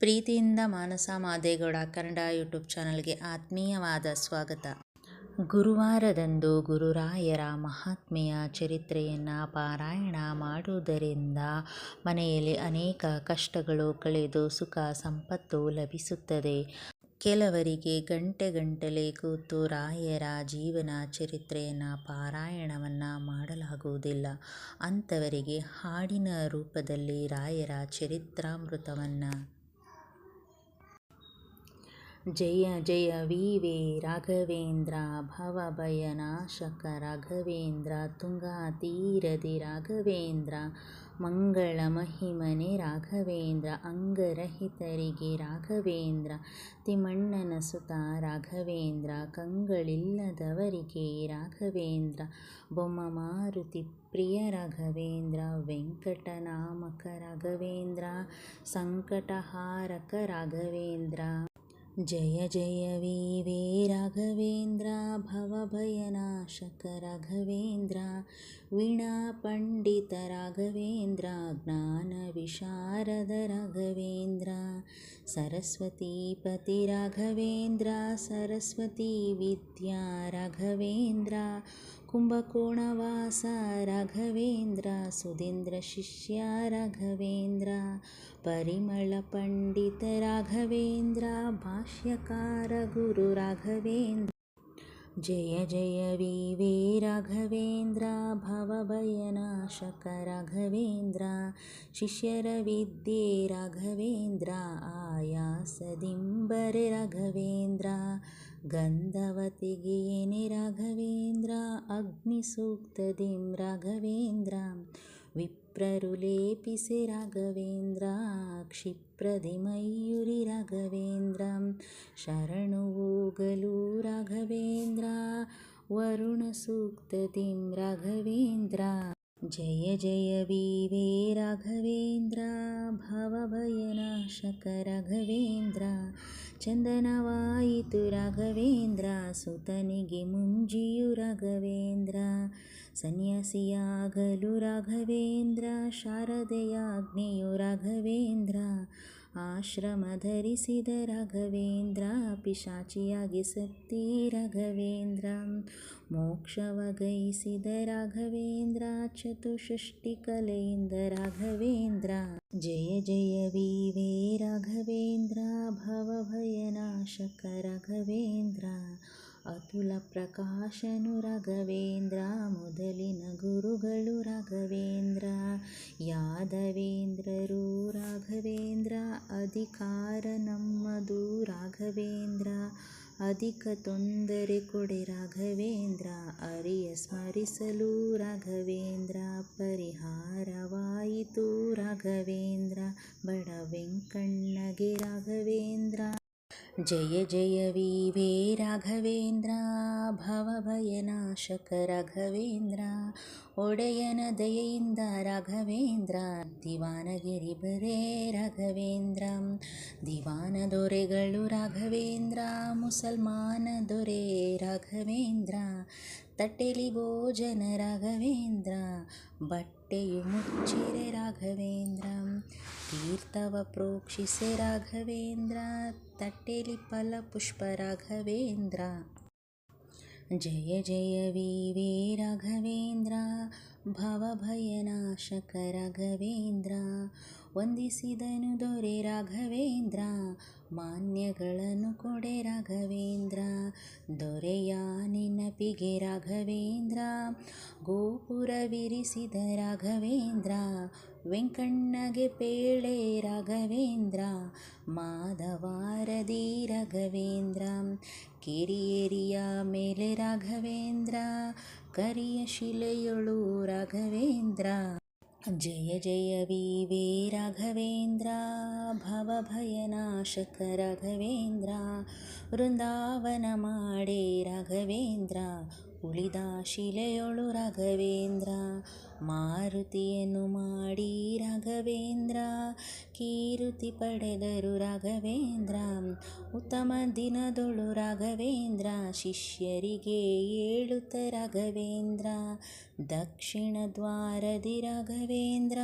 ಪ್ರೀತಿಯಿಂದ ಮಾನಸ ಮಾದೇಗೌಡ ಕನ್ನಡ ಯೂಟ್ಯೂಬ್ ಚಾನಲ್ಗೆ ಆತ್ಮೀಯವಾದ ಸ್ವಾಗತ. ಗುರುವಾರದಂದು ಗುರುರಾಯರ ಮಹಾತ್ಮೆಯ ಚರಿತ್ರೆಯನ್ನು ಪಾರಾಯಣ ಮಾಡುವುದರಿಂದ ಮನೆಯಲ್ಲಿ ಅನೇಕ ಕಷ್ಟಗಳು, ಕಳೆದು ಸುಖ, ಸಂಪತ್ತು ಲಭಿಸುತ್ತದೆ. ಕೆಲವರಿಗೆ ಗಂಟೆ ಗಂಟಲೆ ಕೂತು ರಾಯರ ಜೀವನ ಚರಿತ್ರೆಯನ್ನು ಪಾರಾಯಣವನ್ನು ಮಾಡಲಾಗುವುದಿಲ್ಲ. ಅಂಥವರಿಗೆ ಹಾಡಿನ ರೂಪದಲ್ಲಿ ರಾಯರ ಚರಿತ್ರಾಮೃತವನ್ನು ಜಯ ಜಯ ವೀವೆ ರಾಘವೇಂದ್ರ ಭವಭಯನಾಶಕ ರಾಘವೇಂದ್ರ ತುಂಗಾತೀರದಿ ರಾಘವೇಂದ್ರ ಮಂಗಳ ಮಹಿಮನೆ ರಾಘವೇಂದ್ರ ಅಂಗರಹಿತರಿಗೆ ರಾಘವೇಂದ್ರ ತಿಮ್ಮಣ್ಣನ ಸುತ ರಾಘವೇಂದ್ರ ಕಂಗಳಿಲ್ಲದವರಿಗೆ ರಾಘವೇಂದ್ರ ಬೊಮ್ಮ ಮಾರುತಿ ಪ್ರಿಯ ರಾಘವೇಂದ್ರ ವೆಂಕಟನಾಮಕ ರಾಘವೇಂದ್ರ ಸಂಕಟಹಾರಕ ರಾಘವೇಂದ್ರ जय जय वीवे राघवेन्द्रा भवभयनाशक राघवेन्द्रा वीणा पण्डितराघवेन्द्रा ज्ञानविशारद राघवेन्द्रा सरस्वतीपतिराघवेन्द्रा सरस्वती विद्या राघवेन्द्रा कुम्भकोणवास राघवेन्द्र सुधीन्द्रशिष्य राघवेन्द्र परिमलपण्डितराघवेन्द्र भाष्यकार गुरुराघवेन्द्र जय जय वीवे राघवेन्द्र भवभयनाशकराघवेन्द्र शिष्यर शिष्यरविद्ये राघवेन्द्र आयास दिम्बर राघवेन्द्र। गन्धवति गेनि राघवेन्द्रा अग्निसूक्तदिं राघवेन्द्रां विप्ररुलेपिसि राघवेन्द्रा क्षिप्रदिमयूरि राघवेन्द्रं शरणुवोगलू राघवेन्द्रा वरुणसूक्तदिं राघवेन्द्रा। ಲೇಪಿಸೆ ರಾಘವೇಂದ್ರ ಕ್ಷಿಪ್ರದಿಮಯೂರಿ ರಾಘವೇಂದ್ರ ಶರಣು ಹೋಗಲು ರಾಘವೇಂದ್ರ ವರುಣ ಸೂಕ್ತದಿಂ ರಾಘವೇಂದ್ರ ಜಯ ಜಯ ವೀವೆ ರಾಘವೇಂದ್ರ ಭವಭಯನಾಶಕ ರಾಘವೇಂದ್ರ ಚಂದನವಾಯಿತು ರಾಘವೇಂದ್ರ ಸುತನಿಗೆ ಮುಂಜಿಯು ರಾಘವೇಂದ್ರ ಸನ್ಯಾಸಿಯಾಗಲು ರಾಘವೇಂದ್ರ ಶಾರದೆಯಾಜ್ಞೆಯು ರಾಘವೇಂದ್ರ ಆಶ್ರಮ ಧರಿಸಿದ ರಾಘವೇಂದ್ರ ಪಿಶಾಚಿಯಾಗಿ ಸತ್ತಿ ರಾಘವೇಂದ್ರ ಮೋಕ್ಷವ ಗೈಸಿದ ರಾಘವೇಂದ್ರ ಚತುಷ್ಟಿ ಕಲೆಯಿಂದ ರಾಘವೇಂದ್ರ ಜಯ ಜಯ ವೀವೆ ರಾಘವೇಂದ್ರ ಭವಭಯನಾಶಕ ರಾಘವೇಂದ್ರ ಅತುಲ ಪ್ರಕಾಶನು ರಾಘವೇಂದ್ರ, ಮೊದಲಿನ ಗುರುಗಳು ರಾಘವೇಂದ್ರ, ಯಾದವೇಂದ್ರರು ರಾಘವೇಂದ್ರ, ಅಧಿಕಾರ ನಮ್ಮದು ರಾಘವೇಂದ್ರ, ಅಧಿಕ ತೊಂದರೆ ಕೊಡೆ ರಾಘವೇಂದ್ರ, ಅರಿಯ ಸ್ಮರಿಸಲು ರಾಘವೇಂದ್ರ, ಪರಿಹಾರವಾಯಿತು ರಾಘವೇಂದ್ರ, ಬಡ ವೆಂಕಣ್ಣಗೆ ರಾಘವೇಂದ್ರ. ಜಯ ಜಯ ವೀವೆ ರಾಘವೇಂದ್ರ ಭವಭಯನಾಶಕ ರಾಘವೇಂದ್ರ ಒಡೆಯನ ದಯೆಯಿಂದ ರಾಘವೇಂದ್ರ ದಿವಾನಗಿರಿ ಬರೇ ರಾಘವೇಂದ್ರ ದಿವಾನ ದೊರೆಗಳು ರಾಘವೇಂದ್ರ ಮುಸಲ್ಮಾನ ದೊರೆ ರಾಘವೇಂದ್ರ ತಟ್ಟೆಲಿ ಭೋಜನ ರಾಘವೇಂದ್ರ ಬಟ್ಟೆಯು न्द्रीर्तव प्रोक्षिसे राघवेन्द्र तटेलिपलपुष्पराघवेन्द्र। जय जय वीवेन्द्र भव भयनाशकराघवेन्द्र ವಂದಿಸಿದನು ದೊರೆ ರಾಘವೇಂದ್ರ, ಮಾನ್ಯಗಳನ್ನು ಕೊಡೆ ರಾಘವೇಂದ್ರ, ದೊರೆಯ ನೆನಪಿಗೆ ರಾಘವೇಂದ್ರ ಗೋಪುರವಿರಿಸಿದ ರಾಘವೇಂದ್ರ, ವೆಂಕಣ್ಣಗೆ ಪೇಳೆ ರಾಘವೇಂದ್ರ, ಮಾಧವಾರದಿ ರಾಘವೇಂದ್ರ, ಕಿರಿಯರಿಯ ಮೇಲೆ ರಾಘವೇಂದ್ರ, ಕರಿಯ ಶಿಲೆಯೊಳು ರಾಘವೇಂದ್ರ. जय जय वीवे राघवेन्द्रा भव भयनाशक राघवेन्द्रा वृन्दावनमाडे राघवेन्द्रा ಉಳಿದ ಶಿಲೆಯೊಳು ರಾಘವೇಂದ್ರ, ಮಾರುತಿಯನ್ನು ಮಾಡಿ ರಾಘವೇಂದ್ರ, ಕೀರುತಿ ಪಡೆದರು ರಾಘವೇಂದ್ರ, ಉತ್ತಮ ದಿನದೊಳು ರಾಘವೇಂದ್ರ, ಶಿಷ್ಯರಿಗೆ ಏಳುತ್ತ ರಾಘವೇಂದ್ರ, ದಕ್ಷಿಣ ದ್ವಾರದಿ ರಾಘವೇಂದ್ರ,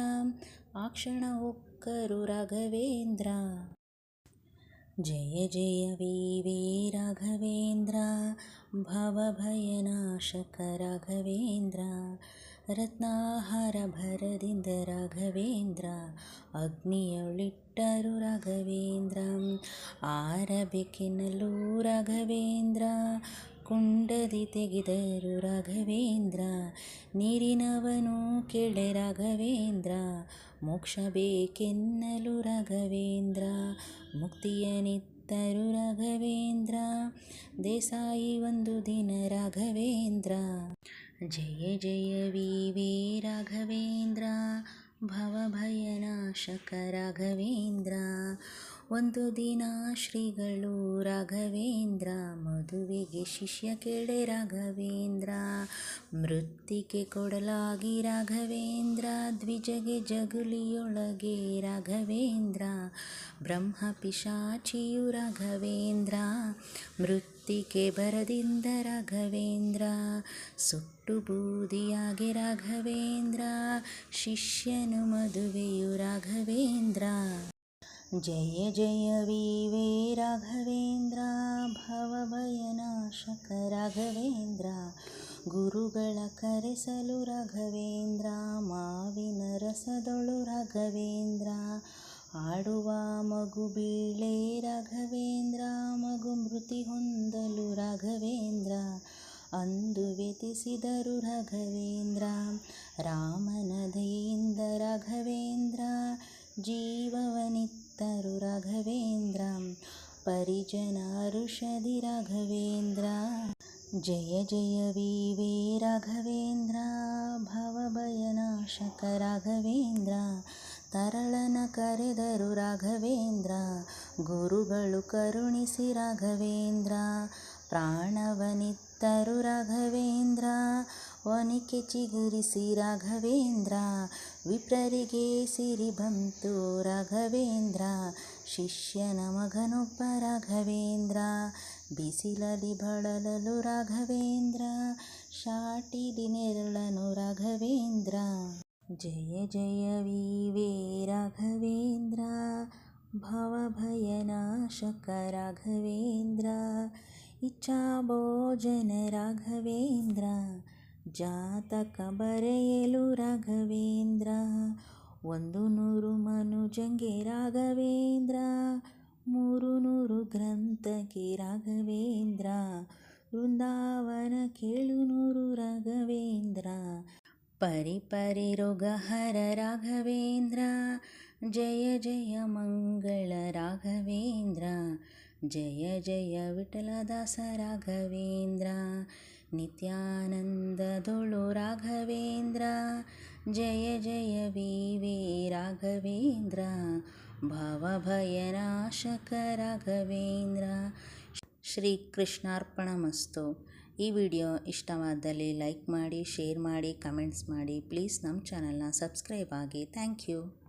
ಆಕ್ಷಣ ಕ್ಷಣ ಒಕ್ಕರು ರಾಘವೇಂದ್ರ. ಜಯ ಜಯ ವೀವೇ ರಾಘವೇಂದ್ರ ಭವಭಯನ ವಿನಾಶಕ ರಾಘವೇಂದ್ರ, ರತ್ನಾಹಾರ ಭರದಿಂದ ರಾಘವೇಂದ್ರ, ಅಗ್ನಿಯೊಳಿಟ್ಟರು ರಾಘವೇಂದ್ರ ಆರಬೇಕೆನ್ನಲು ರಾಘವೇಂದ್ರ ಕುಂಡದಿ ತೆಗೆದರು ರಾಘವೇಂದ್ರ, ನೀರಿನವನು ಕೆಳೆ ರಾಘವೇಂದ್ರ ಮೋಕ್ಷ ಬೇಕೆನ್ನಲು ರಾಘವೇಂದ್ರ ಮುಕ್ತಿಯ ಮುಕ್ತಿಯನಿತ್ತರು ರಾಘವೇಂದ್ರ ದೇಸಾಯಿ ಒಂದು ದಿನ ರಾಘವೇಂದ್ರ जय जय वी राघवेन्द्र भवभयनाशक राघवेन्द्र ಒಂದು ದಿನ ಶ್ರೀಗಳು ರಾಘವೇಂದ್ರ, ಮದುವೆಗೆ ಶಿಷ್ಯ ಕೆಡೆ ರಾಘವೇಂದ್ರ ಮೃತ್ತಿಕೆ ಕೊಡಲಾಗಿ ರಾಘವೇಂದ್ರ, ದ್ವಿಜಗೆ ಜಗುಲಿಯೊಳಗೆ ರಾಘವೇಂದ್ರ, ಬ್ರಹ್ಮ ಪಿಶಾಚಿಯು ರಾಘವೇಂದ್ರ, ಮೃತ್ತಿಗೆ ಬರದಿಂದ ರಾಘವೇಂದ್ರ, ಸುಟ್ಟು ಬೂದಿಯಾಗಿ ರಾಘವೇಂದ್ರ, ಶಿಷ್ಯನು ಮದುವೆಯು ರಾಘವೇಂದ್ರ. ಜಯ ಜಯ ವಿ ರಾಘವೇಂದ್ರ ಭವಭಯನಾಶಕ ರಾಘವೇಂದ್ರ ಗುರುಗಳ ಕರೆಸಲು ರಾಘವೇಂದ್ರ ಮಾವಿನ ರಸದೊಳು ರಾಘವೇಂದ್ರ ಆಡುವ ಮಗು ಬೀಳೆ ರಾಘವೇಂದ್ರ ಮಗು ಮೃತಿ ಹೊಂದಲು ರಾಘವೇಂದ್ರ ಅಂದು ವ್ಯತಿಸಿದರು ರಾಘವೇಂದ್ರ ರಾಮನ ದಯಿಂದ ರಾಘವೇಂದ್ರ ಜೀವವನಿತ್ತರು ರಾಘವೇಂದ್ರ ಪರಿಜನ ಋಷದಿ ರಾಘವೇಂದ್ರ ಜಯ ಜಯ ವಿ ರಾಘವೇಂದ್ರ ಭವಭಯನಾಶಕ ರಾಘವೇಂದ್ರ ತರಳನ ಕರೆದರು ರಾಘವೇಂದ್ರ ಗುರುಗಳು ಕರುಣಿಸಿ ರಾಘವೇಂದ್ರ ಪ್ರಾಣವನಿತ್ತರು ರಾಘವೇಂದ್ರ ಒನಿಕೆ ಚಿಗುರಿಸಿ ರಾಘವೇಂದ್ರ ವಿಪ್ರರಿಗೆ ಸಿರಿ ಬಂತು ರಾಘವೇಂದ್ರ ಶಿಷ್ಯನ ಮಗನೊಬ್ಬ ರಾಘವೇಂದ್ರ ಬಿಸಿಲಲಿ ಬಳಲಲು ರಾಘವೇಂದ್ರ ಶಾಟಿಲಿ ನೆರಳನು ರಾಘವೇಂದ್ರ ಜಯ ಜಯ ವಿ ರಾಘವೇಂದ್ರ ಭವಭಯನಾಶಕ ರಾಘವೇಂದ್ರ ಇಚ್ಛಾ ಭೋಜನ ರಾಘವೇಂದ್ರ ಜಾತಕ ಬರೆಯಲು ರಾಘವೇಂದ್ರ, ಒಂದು ನೂರು ಮನುಜಂಗೆ ರಾಘವೇಂದ್ರ, ಮೂರು ನೂರು ಗ್ರಂಥಕ್ಕೆ ರಾಘವೇಂದ್ರ, ವೃಂದಾವನ ಕೇಳು ನೂರು ರಾಘವೇಂದ್ರ, ಪರಿ ಪರಿ ರೋಗಹರ ರಾಘವೇಂದ್ರ, ಜಯ ಜಯ ಮಂಗಳ ರಾಘವೇಂದ್ರ, ಜಯ ಜಯ ವಿಠಲದಾಸ ರಾಘವೇಂದ್ರ ನಿತ್ಯಾನಂದದೊಳು ರಾಘವೇಂದ್ರ. ಜಯ ಜಯ ವಿ ರಾಘವೇಂದ್ರ. ಭವಭಯನಾಶಕ ರಾಘವೇಂದ್ರ. ಶ್ರೀ ಮಸ್ತು ಈ ವಿಡಿಯೋ ಇಷ್ಟವಾದಲ್ಲಿ ಲೈಕ್ ಮಾಡಿ, ಶೇರ್ ಮಾಡಿ, ಕಮೆಂಟ್ಸ್ ಮಾಡಿ. ಪ್ಲೀಸ್ ನಮ್ಮ ಚಾನಲ್ನ ಸಬ್ಸ್ಕ್ರೈಬ್ ಆಗಿ. Thank you.